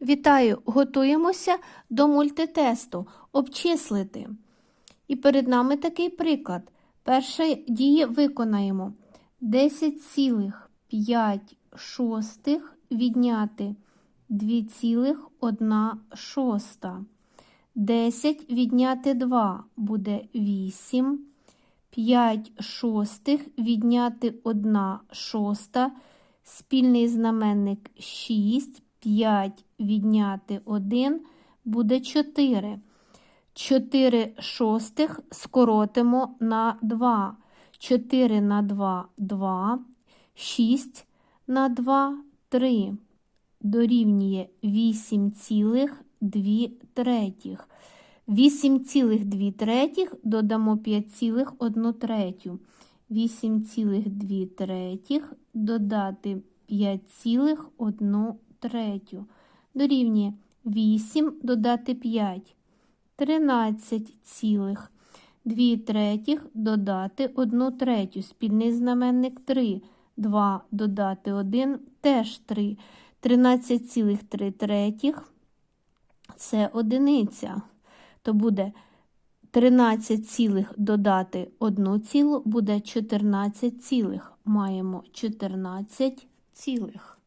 Вітаю! Готуємося до мультитесту обчислити. І перед нами такий приклад. Перша дія виконаємо 10,5 шостих відняти 2,1 шоста. 10 відняти 2 буде 8. 5 шостих відняти 1 шоста. Спільний знаменник 6. 5 відняти 1 буде 4. 4 шостих скоротимо на 2. 4 на 2 – 2. 6 на 2 – 3. Дорівнює 8,2 третіх. 8,2 третіх додамо 5,1 третю. 8,2 третіх додати 5,1 третю. Дорівнює 8 додати 5. 13 цілих. 2 третіх додати 1 третю. Спільний знаменник 3. 2 додати 1 теж 3. 13,3 третіх – це одиниця. То буде 13 цілих додати 1 цілу, буде 14 цілих. Маємо 14 цілих.